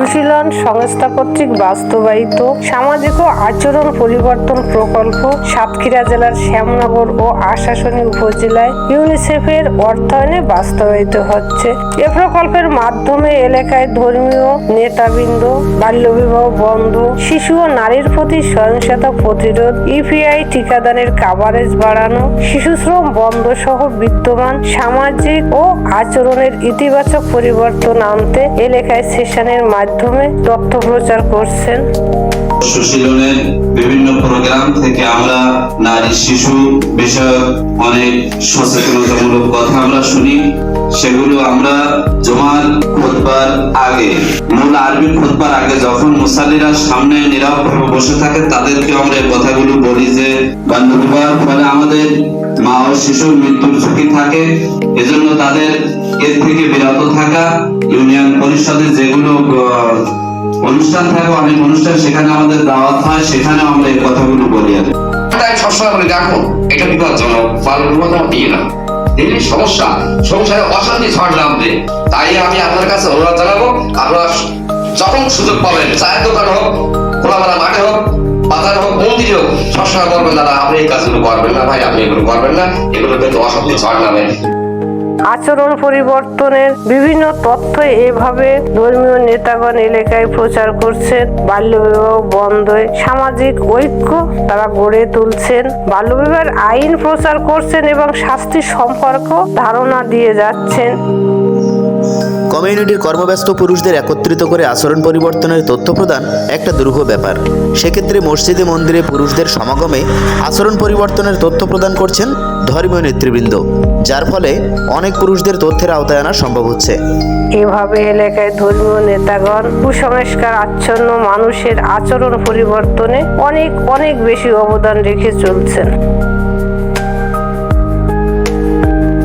সুশীলন সংস্থা কর্তৃক বাস্তবায়িত সামাজিক ও আচরণ পরিবর্তন প্রকল্প সাতক্ষীরা জেলার শ্যামনগর ও আশাশুনি উপজেলায় ইউনিসেফের অর্থায়নে বাস্তবায়িত হচ্ছে। এ প্রকল্পের মাধ্যমে এলাকায় ধর্মীয় নেতাবৃন্দ, বাল্যবিবাহ বন্ধ, শিশু ও নারীর প্রতি সহিংসতা প্রতিরোধ ইপিআই টিকাদানের কাভারেজ বাড়ানো শিশু শ্রম বন্ধ সহ বিদ্যমান সামাজিক ও আচরণের ইতিবাচক পরিবর্তন আনতে এলাকায় সেশনের মাধ্যমে তথ্য প্রচার করছেন। সুশীলনের বিভিন্ন প্রোগ্রাম থেকে আমরা নারী শিশু বিষয়ক অনেক সচেতনতামূলক কথা আমরা শুনি। সেগুলো আমরা জমার খোদবার আগে, মূল আরবি খোদবার আগে যখন মুসাল্লিরা সামনে নিরাপদভাবে বসে থাকে তাদেরকে আমরা এই কথাগুলো বলি যে বাল্যবিবাহের ফলে আমাদের মা ও শিশুর মৃত্যুর ঝুঁকি থাকে। এজন্য তাদের এর থেকে বিরত থাকা ইউনিয়ন পরিষদে যেগুলো অনুষ্ঠান থাকে, অনেক অনুষ্ঠান সেখানে আমাদের দাওয়াত হয় সেখানে আমরা এই কথাগুলো বলি আর তাই সবসময় বলি দেখো এটা বিয়ে না। সমস্যা, সংসারে অশান্তি, ঝড় নামবে তাই আমি আপনার কাছে অনুরোধ জানাব, আপনারা যখন সুযোগ পাবেন, চায়ের দোকান হোক, খোলামেলা মাঠে হোক, বাজার হোক, মন্দির হোক, সবসময় বলবেন, দাদা, আপনি এই কাজগুলো করবেন না, ভাই, আপনি এগুলো করবেন না, এগুলো কিন্তু অশান্তি, ঝড় নামে। আচরণ পরিবর্তনের বিভিন্ন তথ্য এভাবে ধর্মীয় নেতাগণ এলাকায় প্রচার করছেন। বাল্যবিবাহ বন্ধে সামাজিক ঐক্য তারা গড়ে তুলছেন। বাল্যবিবাহের আইন প্রচার করছেন এবং শাস্তি সম্পর্ক ধারণা দিয়ে যাচ্ছেন। কমিউনিটির কর্মব্যস্ত পুরুষদের একত্রিত করে আচরণ পরিবর্তনের তথ্য প্রদান একটা দুরূহ ব্যাপার। সেক্ষেত্রে মসজিদে, মন্দিরে পুরুষদের সমাগমে আচরণ পরিবর্তনের তথ্য প্রদান করছেন ধর্মীয় নেতৃবৃন্দ, যার ফলে অনেক পুরুষদের তথ্যের আওতায় আনা সম্ভব হচ্ছে। এভাবে এলাকায় ধর্মীয় নেতাগণ, কুসংস্কার আচ্ছন্ন মানুষের আচরণ পরিবর্তনে অনেক অনেক বেশি অবদান রেখে চলছেন।